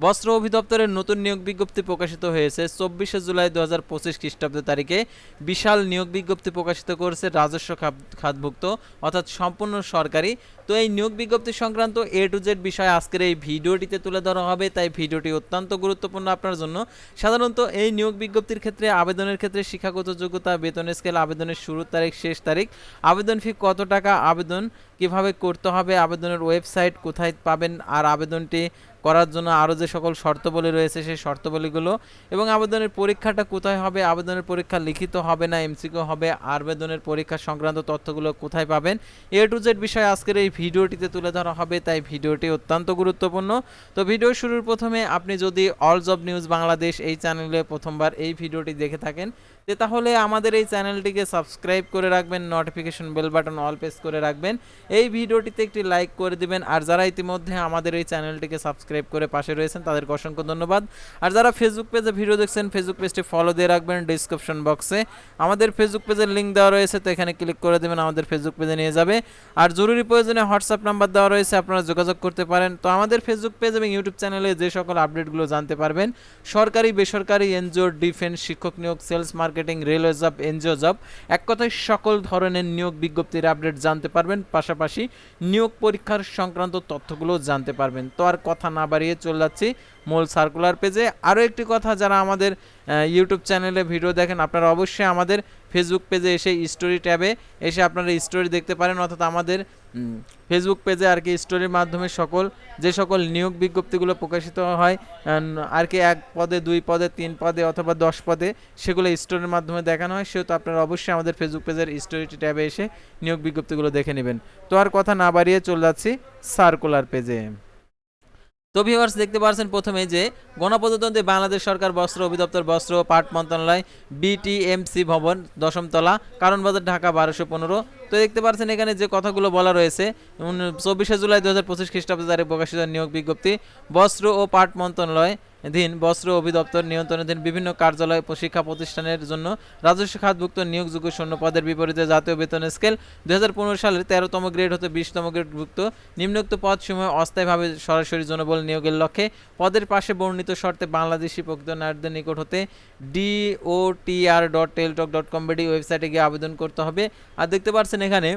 বস্ত্র অধিদপ্তরের নতুন নিয়োগ বিজ্ঞপ্তি প্রকাশিত হয়েছে। চব্বিশে জুলাই দু হাজার পঁচিশ খ্রিস্টাব্দ তারিখে বিশাল নিয়োগ বিজ্ঞপ্তি প্রকাশিত করেছে রাজস্ব খাত- খাতভুক্ত, অর্থাৎ সম্পূর্ণ সরকারি। তো এই নিয়োগ বিজ্ঞপ্তি সংক্রান্ত এ টু জেড বিষয় আজকের এই ভিডিওটিতে তুলে ধরা হবে। তাই ভিডিওটি অত্যন্ত গুরুত্বপূর্ণ আপনার জন্য। সাধারণত এই নিয়োগ বিজ্ঞপ্তির ক্ষেত্রে আবেদনের ক্ষেত্রে শিক্ষাগত যোগ্যতা, বেতন স্কেল আবেদনের শুরুর তারিখ, শেষ তারিখ, আবেদন ফি কত টাকা, আবেদন কীভাবে করতে হবে আবেদনের ওয়েবসাইট কোথায় পাবেন আর আবেদনটি করার জন্য আরও যে সকল শর্তাবলী রয়েছে সেই শর্তাবলীগুলো এবং আবেদনের পরীক্ষাটা কোথায় হবে, আবেদনের পরীক্ষা লিখিত হবে না, এমসিকিউ হবে, আবেদনের পরীক্ষা সংক্রান্ত তথ্যগুলো কোথায় পাবেন? এ টু জেড বিষয় আজকের এই ভিডিওটিতে তুলে ধরা হবে, তাই ভিডিওটি অত্যন্ত গুরুত্বপূর্ণ। তো ভিডিও শুরুর প্রথমে আপনি যদি অল জব নিউজ বাংলাদেশ এই চ্যানেলে প্রথমবার এই ভিডিওটি দেখে থাকেন যে তাহলে আমাদের এই চ্যানেলটিকে সাবস্ক্রাইব করে রাখবেন notification bell button all press করে রাখবেন। এই ভিডিওটিতে একটি লাইক করে দিবেন, আর যারা ইতিমধ্যে আমাদের এই চ্যানেলটিকে সাবস্ক্রাইব করে পাশে রয়েছেন, তাদেরকে অসংখ্য ধন্যবাদ। আর যারা ফেসবুক পেজে ভিডিও দেখছেন ফেসবুক পেজটি ফলো দিয়ে রাখবেন ডিসক্রিপশন বক্সে আমাদের ফেসবুক পেজের লিঙ্ক দেওয়া রয়েছে, তো এখানে ক্লিক করে দেবেন, আমাদের ফেসবুক পেজে নিয়ে যাবে। আর জরুরি প্রয়োজনে হোয়াটসঅ্যাপ নাম্বার দেওয়া রয়েছে, আপনারা যোগাযোগ করতে পারেন। তো আমাদের ফেসবুক পেজ এবং ইউটিউব চ্যানেলে যে সকল আপডেটগুলো জানতে পারবেন, সরকারি, বেসরকারি, এনজিও ডিফেন্স শিক্ষক নিয়োগ sales marketing railway job NGO job এক কথায় সকল ধরনের নিয়োগ বিজ্ঞপ্তির আপডেট জানতে পারবেন, পাশাপাশি নিয়োগ পরীক্ষার সংক্রান্ত তথ্যগুলো জানতে পারবেন। তো আর কথা না বাড়িয়ে চলে যাচ্ছি মূল সার্কুলার পেজে আরও একটি কথা, যারা আমাদের ইউটিউব চ্যানেলে ভিডিও দেখেন, আপনারা অবশ্যই আমাদের ফেসবুক পেজে এসে স্টোরি ট্যাবে এসে আপনারা স্টোরি দেখতে পারেন, অর্থাৎ আমাদের ফেসবুক পেজে আর কি স্টোরির মাধ্যমে সকল, যে সকল নিয়োগ বিজ্ঞপ্তিগুলো প্রকাশিত হয় আর কি এক পদে, দুই পদে, তিন পদে অথবা দশ পদে, সেগুলো স্টোরির মাধ্যমে দেখানো হয়। সেহেতু আপনারা অবশ্যই আমাদের ফেসবুক পেজের স্টোরিটি ট্যাবে এসে নিয়োগ বিজ্ঞপ্তিগুলো দেখে নেবেন। তো আর কথা না বাড়িয়ে চলে যাচ্ছি সার্কুলার পেজে তো ভিউয়ার্স দেখতে পাচ্ছেন প্রথমে যে গণপ্রজাতন্ত্রী বাংলাদেশ সরকার বস্ত্র অধিদপ্তর বস্ত্র পাট মন্ত্রণালয় বিটিএমসি ভবন, দশমতলা কারণ বাজার ঢাকা, বারোশো পনেরো তো দেখতে পাচ্ছেন এখানে যে কথাগুলো বলা রয়েছে চব্বিশে জুলাই দু হাজার পঁচিশ খ্রিস্টাব্দে তারিখ প্রকাশিত নিয়োগ বিজ্ঞপ্তি বস্ত্র ও পাট মন্ত্রণালয় ধীন বস্ত্র অধিদপ্তর নিয়ন্ত্রণাধীন বিভিন্ন কার্যালয় শিক্ষা প্রতিষ্ঠানের জন্য রাজস্ব খাতভুক্ত নিয়োগযোগ্য শূন্য পদের বিপরীতে জাতীয় বেতন স্কেল দু হাজার পনেরো সালের তেরোতম গ্রেড হতে বিশতম গ্রেডভুক্ত নিম্নোক্ত পদ সময় অস্থায়ীভাবে সরাসরি জনবল নিয়োগের লক্ষ্যে পদের পাশে বর্ণিত শর্তে বাংলাদেশি প্রকৃত নারীদের নিকট হতে DOTR dot Teletalk dot com ওয়েবসাইটে গিয়ে আবেদন করতে হবে আর দেখতে পাচ্ছেন এখানে?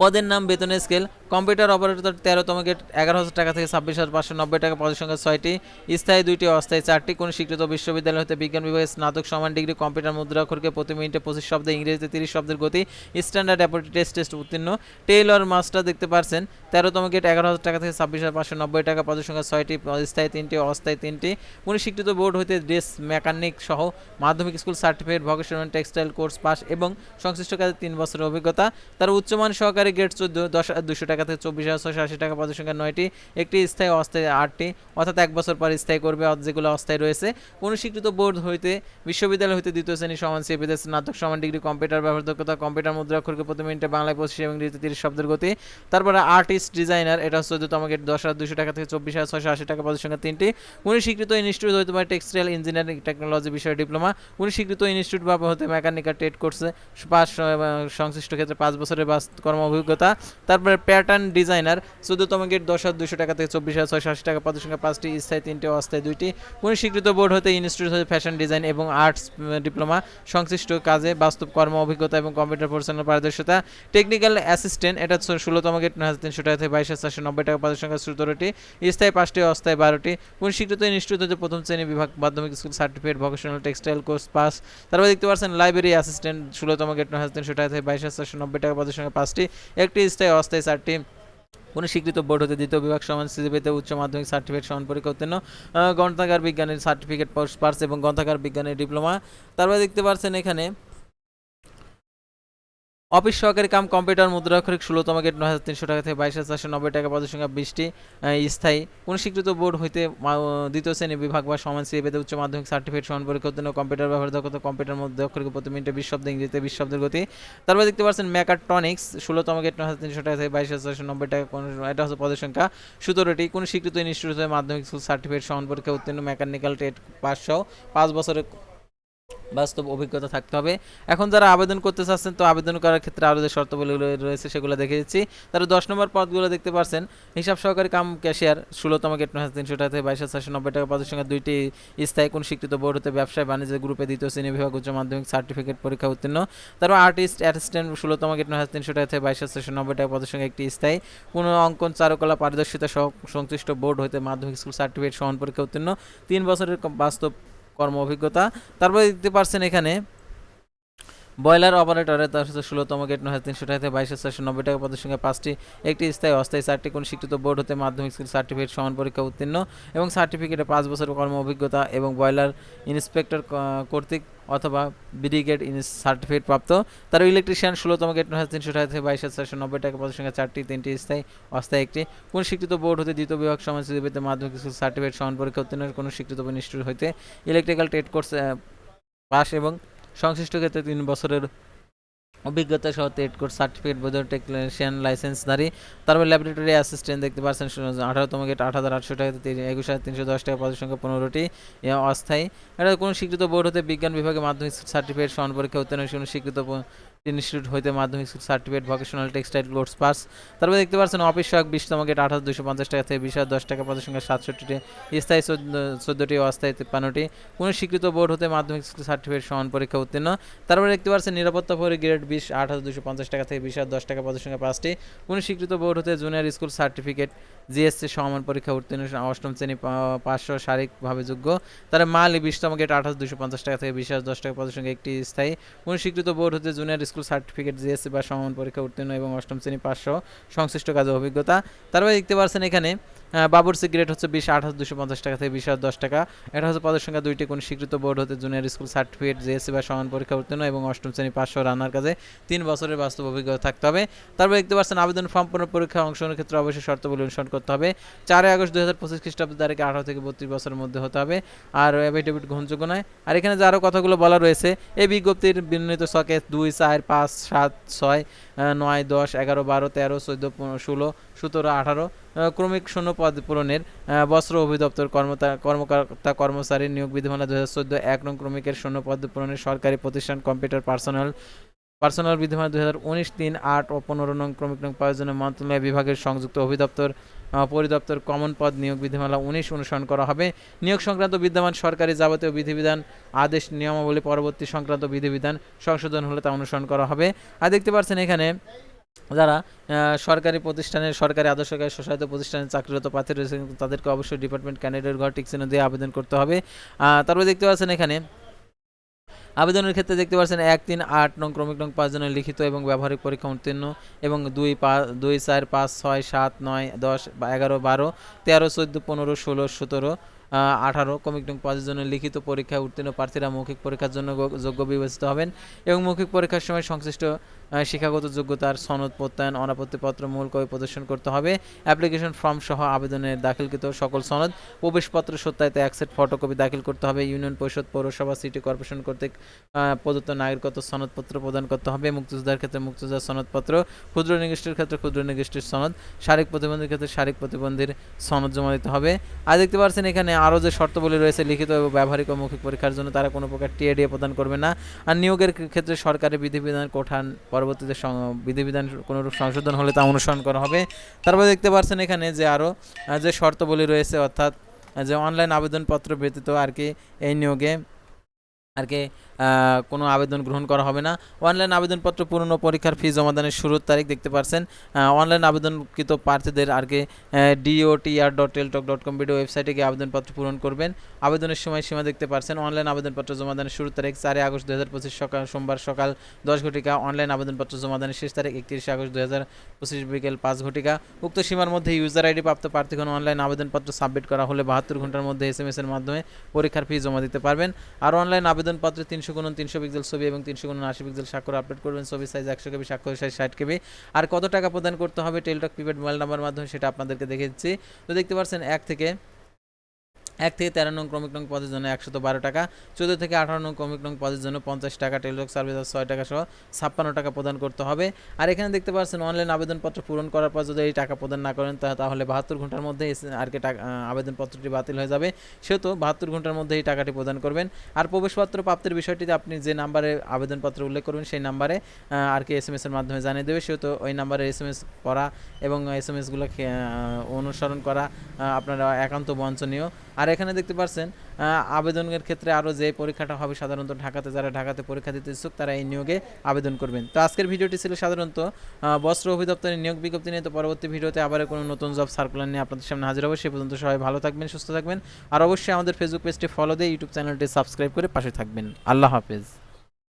পদের নাম, বেতনের স্কেল কম্পিউটার অপারেটর তেরোতম গেট এগারো হাজার টাকা থেকে ছাব্বিশ হাজার পাঁচশো নব্বই টাকা পদের সংখ্যা ছয়টি। স্থায়ী দুইটি, অস্থায়ী চারটি। কোন স্বীকৃত বিশ্ববিদ্যালয় হতে বিজ্ঞান বিভাগে স্নাতক, সমান ডিগ্রি কম্পিউটার মুদ্রাক্ষরকে প্রতি মিনিটে পঁচিশ শব্দে ইংরেজিতে তিরিশ শব্দের গতি স্ট্যান্ডার্ড অ্যাপোটি টেস্ট টেস্ট উত্তীর্ণ। টেইলর মাস্টার দেখতে পারছেন, তেরোতম গেট এগারো হাজার টাকা থেকে ছাব্বিশ হাজার পাঁচশো নব্বই টাকা পদের সংখ্যা ছয়টি স্থায়ী তিনটি, অস্থায়ী তিনটি। কোন স্বীকৃত বোর্ড হইতে ড্রেস মেকানিক সহ মাধ্যমিক school certificate vocational textile course pass এবং সংশ্লিষ্ট কাজে তিন বছরের অভিজ্ঞতা। তার উচ্চমান সহকারী গ্রেড চোদ্দ, দশ দুশো টাকা থেকে চব্বিশ হাজার ছশো আশি টাকা পদের সংখ্যা নয়টি। একটি স্থায়ী, অস্থায়ী আটটি, অর্থাৎ এক বছর পর স্থায়ী করবে যেগুলো অস্থায়ী রয়েছে। কোন স্বীকৃত বোর্ড হইতে বিশ্ববিদ্যালয় হইতে দ্বিতীয় শ্রেণি সমান সিএপিতে স্নাতক, সমান ডিগ্রি, কম্পিউটার ব্যবহার, দক্ষতা, কম্পিউটার মুদ্রাক্ষরকে প্রতি মিনিটে বাংলায় পঁচিশ এবং ইংরেজিতে তিরিশ শব্দের গতি। তারপরে আর্টিস্ট ডিজাইনার, এটা হচ্ছে চোদ্দতম গেট, দশ হাজার দুশো টাকা থেকে চব্বিশ হাজার ছশো আশি টাকা পদের সংখ্যা তিনটি। উনি স্বীকৃত ইনস্টিটিউট হতে পারে টেক্সটাইল ইঞ্জিনিয়ারিং, টেকনোলজি বিষয়ে ডিপ্লোমা। উনি স্বীকৃত ইনস্টিটিউট বা হতে মেকানিক্যাল ট্রেড কোর্সে পাঁচ সংশ্লিষ্ট ক্ষেত্রে পাঁচ বছরের বাস কর্ম অভিজ্ঞতা। তারপরে প্যাটার্ন ডিজাইনার চোদ্দতম গেট দশ হাজার দুশো টাকা থেকে চব্বিশ হাজার ছয়শো আশি টাকা পদের সংখ্যা পাঁচটি স্থায়ী, তিনটি অস্থায়ী, দুইটি। কোন স্বীকৃত বোর্ড হতে ইনস্টিটিউট হতে ফ্যাশন ডিজাইন এবং আর্টস ডিপ্লোমা সংশ্লিষ্ট কাজে বাস্তব কর্ম, অভিজ্ঞতা এবং কম্পিউটার পরিচালনা পারদর্শিতা। টেকনিক্যাল অ্যাসিস্ট্যান্ট এটা ষোলোতম গেট, নয় হাজার তিনশো টাকা থেকে বাইশ হাজার চারশো নব্বই টাকা পদের সংখ্যা সতেরোটি স্থায়ী পাঁচটি, অস্থায়ী বারোটি। কোন স্বীকৃত ইনস্টিটিউট হতে প্রথম শ্রেণি বিভাগ, মাধ্যমিক school certificate vocational textile course pass তারপর দেখতে পাচ্ছেন লাইব্রেরি অ্যাসিস্ট্যান্ট ষোলোতম গেট, নয় হাজার তিনশো টাকা থেকে বাইশ হাজার চারশো নব্বই টাকা পদের সংখ্যা পাঁচটি। একটি স্থায়ী অস্থায়ী চারটি কোনো স্বীকৃত বোর্ড হতে দ্বিতীয় বিভাগ সমান সিজিপিতে উচ্চ মাধ্যমিক সার্টিফিকেট সমান পরীক্ষা উত্তীর্ণ গ্রন্থাগার বিজ্ঞানের সার্টিফিকেট পার্স এবং গ্রন্থাগার বিজ্ঞানের ডিপ্লোমা তারপরে দেখতে পাচ্ছেন এখানে অফিস সহকারী কাম কম্পিউটার মুদ্রাক্ষরিক ষোলোতম গেট নয় হাজার তিনশো টাকা থেকে বাইশ হাজার চারশো নব্বই টাকা পদের সংখ্যা বিশটি স্থায়ী। কোন স্বীকৃত বোর্ড হইতে দ্বিতীয় শ্রেণি বিভাগ বা সমান সিএবেতে উচ্চ মাধ্যমিক সার্টিফিকেট সমান পরীক্ষা উত্তীর্ণ কম্পিউটার ব্যবহার দক্ষতা কম্পিউটার মধ্যে অক্ষরিক প্রতি মিনিটে বিশ শব্দ ইংরেজিতে বিশ শব্দের গতি। তারপর দেখতে পাচ্ছেন মেকাট্রনিক্স, ষোলোতম গেট নয় হাজার তিনশো টাকা থেকে বাইশ হাজার চারশো নব্বই টাকা কোন এটা হচ্ছে পদের সংখ্যা সতেরোটি কোন স্বীকৃত ইনস্টিটিউট মাধ্যমিক স্কুল সার্টিফিকেট সমান পরীক্ষা উত্তীর্ণ, মেকানিক্যাল ট্রেড পাঁচ সহ পাঁচ বছরের বাস্তব অভিজ্ঞতা থাকতে হবে। এখন যারা আবেদন করতে চাচ্ছেন, তো আবেদন করার ক্ষেত্রে আরও যে শর্তাবলী রয়েছে সেগুলো দেখে দিচ্ছি। তারা দশ নম্বর পদগুলো দেখতে পাচ্ছেন হিসাব সহকারী কাম ক্যাশিয়ার, ষোলোতম গেট হাজার তিনশো টাকা থেকে বাইশ হাজার নব্বই টাকা পদের সঙ্গে দুইটি স্থায়ী কোন স্বীকৃত বোর্ড হতে ব্যবসায় বাণিজ্য গ্রুপে দ্বিতীয় শ্রেণি বিভাগ উচ্চ মাধ্যমিক সার্টিফিকেট পরীক্ষা উত্তীর্ণ। তারপর আর্টিস্ট অ্যাসিস্ট্যান্ট, ষোলোতম গেট হাজার তিনশো টাকা থেকে বাইশ হাজার নব্বই টাকা পদের সঙ্গে একটি স্থায়ী কোনো অঙ্কন চারুকলা পারদর্শিতা সহ সংশ্লিষ্ট বোর্ড হতে মাধ্যমিক স্কুল সার্টিফিকেট সমান পরীক্ষা উত্তীর্ণ। তিন বছরের বাস্তব কর্ম অভিজ্ঞতা। তারপরে দেখতে পারছেন এখানে বয়লার অপারেটরে তার সাথে ষোলোতম গেট নয় তিনশো টাকা থেকে বাইশ চারশো নব্বই টাকা পদের সঙ্গে পাঁচটি, একটি স্থায়ী অস্থায়ী চারটি কোন শিক্ষিত বোর্ড হতে মাধ্যমিক স্কুল সার্টিফিকেট সমান পরীক্ষা উত্তীর্ণ এবং সার্টিফিকেটে পাঁচ বছর কর্ম অভিজ্ঞতা এবং ব্রয়লার ইন্সপেক্টর কর্তৃক অথবা ব্রিগেড সার্টিফিকেট প্রাপ্ত। তার ইলেকট্রিশিয়ান ষোলোতম গেট নয় তিনশো টাকা থেকে বাইশ হাজার চারশো নব্বই টাকা, পদের চারটি, তিনটি স্থায়ী, অস্থায়ী একটি। কোন স্বীকৃত বোর্ড হতে দ্বিতীয় বিভাগ সমাজসেবী পেতে মাধ্যমিক স্কুল সার্টিফিকেট সমান পরীক্ষা উত্তীর্ণ কোনো স্বীকৃত ইনস্টিটিউট হইতে ইলেকট্রিক্যাল টেট কোর্স পাস এবং সংশ্লিষ্ট ক্ষেত্রে তিন বছরের অভিজ্ঞতা সহ টেট কোর্স, সার্টিফিকেট, বোধ টেকনিশিয়ান লাইসেন্সধারী তারপর ল্যাবরেটরি অ্যাসিস্ট্যান্ট দেখতে পাচ্ছেন আঠারোতম গেট আট হাজার আটশো টাকা একুশ হাজার তিনশো দশ টাকা পদের সংখ্যা পনেরোটি অস্থায়ী। এটা কোনো স্বীকৃত বোর্ড হতে বিজ্ঞান বিভাগে মাধ্যমিক সার্টিফিকেট সম্পর্কে উত্তীর্ণ কোনো স্বীকৃত ইনস্টিটিউট হইতে মাধ্যমিক certificate vocational textile course pass তারপরে দেখতে পাচ্ছেন অফিস সহায়ক বিশতম গেট হাজার দুশো পঞ্চাশ টাকা থেকে বিশ হাজার দশ টাকা পদের সংখ্যা সাতষট্টিটি। স্থায়ী চোদ্দোটি অস্থায়ী তিপ্পান্নটি। কোনো স্বীকৃত বোর্ড হতে মাধ্যমিক স্কুল সার্টিফিকেট সমান পরীক্ষা উত্তীর্ণ। তারপরে দেখতে পাচ্ছেন নিরাপত্তা পরি গ্রেড বিশ হাজার দুশো পঞ্চাশ টাকা থেকে বিশ হাজার দশ টাকা পদের সঙ্গে পাঁচটি। কোনো স্বীকৃত বোর্ড হতে জুনিয়র স্কুল সার্টিফিকেট জিএসসি সমান পরীক্ষা উত্তীর্ণ, অষ্টম শ্রেণি পাঁচশো শারীরিকভাবে যোগ্য। তারা মালি বিশতম গেট হাজার দুশো পঞ্চাশ টাকা থেকে বিশ হাজার দশ টাকা পদের সঙ্গে একটি স্থায়ী। কোনো স্বীকৃত বোর্ড হতে জুনিয়র স্কুল সার্টিফিকেট, জিএসসি বা সমমান পরীক্ষা উত্তীর্ণ এবং অষ্টম শ্রেণি পাঁচশো সংশ্লিষ্ট কাজে অভিজ্ঞতা তারপরে দেখতে পাচ্ছেন এখানে। বাবুর সিগারেট হচ্ছে বিশ হাজার দুশো পঞ্চাশ টাকা থেকে বিশ হাজার দশ টাকা। এটা হচ্ছে পদের সংখ্যা দুইটি। কোন স্বীকৃত বোর্ড হতে জুনিয়র স্কুল সার্টিফিকেট, জিএসসি বা সমান পরীক্ষা উত্তীর্ণ এবং অষ্টম শ্রেণি পাঁচশো রান্নার কাজে তিন বছরের বাস্তব অভিজ্ঞতা থাকতে হবে। তারপর দেখতে পাচ্ছেন, আবেদন ফর্ম পূরণ পরীক্ষা অংশগ্রহণের ক্ষেত্রে অবশ্যই শর্তাবলী অনুসরণ করতে হবে। চারই আগস্ট দুই হাজার পঁচিশ খ্রিস্টাব্দ তারিখে আঠারো থেকে বত্রিশ বছরের মধ্যে হতে হবে। আর অ্যাফিডেভিট গ্রহণযোগ্য নয়। আর এখানে যে আরও কথাগুলো বলা রয়েছে এই বিজ্ঞপ্তির বিন্বিত সকে দুই, চার, পাঁচ, সাত, ছয় নয়, দশ, এগারো, বারো, তেরো, চোদ্দ ষোলো সতেরো, আঠারো ক্রমিক শূন্য পদ পূরণের বস্ত্র অভিদপ্তর কর্মতা, কর্মকর্তা কর্মচারী নিয়োগ বিধিমালা দু হাজার চোদ্দ, এক নং ক্রমিকের শূন্য পদ পূরণের সরকারি প্রতিষ্ঠান কম্পিউটার পার্সোনাল পার্সোনাল বিধিমালা দু হাজার উনিশ, তিন, আট ও পনেরো নং ক্রমিক নং প্রয়োজনীয় মন্ত্রণালয় বিভাগের সংযুক্ত অভিদপ্তর পরিদপ্তর কমন পদ নিয়োগ বিধিমালা উনিশ অনুসরণ করা হবে। নিয়োগ সংক্রান্ত বিদ্যমান সরকারি যাবতীয় বিধিবিধান, আদেশ, নিয়মাবলী পরবর্তী সংক্রান্ত বিধিবিধান সংশোধন হলে তা অনুসরণ করা হবে। আর দেখতে পাচ্ছেন এখানে যারা সরকারি প্রতিষ্ঠানের, সরকারি আদর্শকারী স্বশাসিত প্রতিষ্ঠানের চাকরিরত প্রার্থী রয়েছে কিন্তু তাদেরকে অবশ্যই ডিপার্টমেন্ট ক্যান্ডিডেট ঘর টিকচিহ্ন দিয়ে আবেদন করতে হবে। তারপরে দেখতে পাচ্ছেন এখানে, আবেদনের ক্ষেত্রে দেখতে পাচ্ছেন এক, তিন, আট নং, ক্রমিক নং, পাঁচ জনের লিখিত এবং ব্যবহারিক পরীক্ষা উত্তীর্ণ এবং দুই পাঁচ দুই, চার, পাঁচ, ছয়, সাত, নয়, দশ, বা এগারো, বারো, তেরো, চোদ্দ, পনেরো, ষোলো, সতেরো আঠারো কমিক নং পাঁচ জনের লিখিত পরীক্ষায় উত্তীর্ণ প্রার্থীরা মৌখিক পরীক্ষার জন্য যোগ্য বিবেচিত হবেন এবং মৌখিক পরীক্ষার সময় সংশ্লিষ্ট শিক্ষাগত যোগ্যতার সনদ, প্রত্যয়ন, অনাপত্তিপত্র, মূল কপি প্রদর্শন করতে হবে। অ্যাপ্লিকেশন ফর্ম সহ আবেদনের দাখিলকৃত সকল সনদ, প্রবেশপত্র, সত্যায়িত অ্যাকসেপ্ট ফটোকপি দাখিল করতে হবে। ইউনিয়ন পরিষদ, পৌরসভা, সিটি কর্পোরেশন কর্তৃক প্রদত্ত নাগরিকত্ব সনদপত্র প্রদান করতে হবে। মুক্তিযোদ্ধার ক্ষেত্রে মুক্তিযোদ্ধার সনদপত্র, ক্ষুদ্র নিগোষ্ঠীর ক্ষেত্রে ক্ষুদ্র নিগোষ্ঠীর সনদ শারীরিক প্রতিবন্ধীর ক্ষেত্রে শারীরিক প্রতিবন্ধীর সনদ জমা দিতে হবে। আর দেখতে পাচ্ছেন এখানে আরও যে শর্তবলী রয়েছে লিখিত এবং ব্যবহারিক ও মৌখিক পরীক্ষার জন্য তারা কোনো প্রকার টিএডিএ প্রদান করবে না। আর নিয়োগের ক্ষে- ক্ষেত্রে সরকারের বিধিবিধান কোঠান পরবর্তীতে বিধিবিধান কোনোরূপ সংশোধন হলে তা অনুসরণ করা হবে। তারপরে দেখতে পাচ্ছেন এখানে যে আরও যে শর্তবলী রয়েছে অর্থাৎ যে অনলাইন আবেদনপত্র ব্যতীত আর কি এই নিয়োগে, আর কি কোনো আবেদন গ্রহণ করা হবে না। অনলাইন আবেদনপত্র পূর্ণ পরীক্ষার ফি জমাদানের শুরুর তারিখ দেখতে পাচ্ছেন অনলাইন আবেদনকৃত প্রার্থীদের আর কি D O T R dot Teletalk dot com video ওয়েবসাইটে গিয়ে আবেদনপত্র পূরণ করবেন। আবেদনের সময় সীমা দেখতে পাচ্ছেন অনলাইন আবেদনপত্র জমাদানের শুরুর তারিখ চারই আগস্ট দু হাজার পঁচিশ সকাল, সোমবার সকাল দশ ঘটিকা। অনলাইন আবেদনপত্র জমাদানের শেষ তারিখ একত্রিশে আগস্ট দু হাজার পঁচিশ বিকেল পাঁচ ঘটিকা। উক্ত সীমার মধ্যে ইউজার আইডি প্রাপ্ত প্রার্থীগণ অনলাইন আবেদনপত্র সাবমিট করা হলে বাহাত্তর ঘণ্টার মধ্যে এস এম এস এর মাধ্যমে পরীক্ষার ফি জমা দিতে পারবেন। আর অনলাইন আবেদনপত্রে তিনশো গুণ তিনশো পিক্সেল ছবি এবং তিনশো কোন আশি পিক্সেল স্বাক্ষর আপলোড করবেন। ছবি সাইজ একশো কেবি, স্বাক্ষর সাইজ ষাট কেবি। আর কত টাকা প্রদান করতে হবে? টেলটক প্রিপেড মোবাইল নাম্বার মাধ্যমে সেটা আপনাদেরকে দেখে দিচ্ছি। তো দেখতে পাচ্ছেন, এক থেকে এক থেকে তেরো নং ক্রমিক নং পদের জন্য একশত বারো টাকা, চোদ্দ থেকে আঠারো নং ক্রমিক নং পদের জন্য পঞ্চাশ টাকা টেলিটক সার্ভিস ছয় টাকা সহ ছাপ্পান্ন টাকা প্রদান করতে হবে। আর এখানে দেখতে পাচ্ছেন, অনলাইন আবেদনপত্র পূরণ করার পর যদি এই টাকা প্রদান না করেন তাহলে বাহাত্তর ঘণ্টার মধ্যে আর কি টাকা আবেদনপত্রটি বাতিল হয়ে যাবে। সেহেতু বাহাত্তর ঘণ্টার মধ্যে এই টাকাটি প্রদান করবেন। আর প্রবেশপত্র প্রাপ্তির বিষয়টিতে আপনি যে নাম্বারে আবেদনপত্র উল্লেখ করবেন, সেই নাম্বারে আর কি এস এম এসের মাধ্যমে জানিয়ে দেবে। সেহেতু ওই নাম্বারে এস এম এস করা এবং এস এম এসগুলো অনুসরণ করা আপনারা একান্ত বঞ্চনীয়। আর এখানে দেখতে পাচ্ছেন আবেদনের ক্ষেত্রে আরও যে পরীক্ষাটা হবে সাধারণত ঢাকাতে, যারা ঢাকাতে পরীক্ষা দিতে ইচ্ছুক, তারা এই নিয়োগে আবেদন করবেন। তো আজকের ভিডিওটি ছিল সাধারণত বস্ত্র অভিদপ্তরের নিয়োগ বিজ্ঞপ্তি নিয়ে। তো পরবর্তী ভিডিওতে আবার কোনো নতুন জব সার্কুলার নিয়ে আপনাদের সামনে হাজির হবে। সে পর্যন্ত সবাই ভালো থাকবেন, সুস্থ থাকবেন। আর অবশ্যই আমাদের ফেসবুক পেজটি ফলো দিয়ে ইউটিউব চ্যানেলটি সাবস্ক্রাইব করে পাশে থাকবেন। আল্লাহ হাফেজ।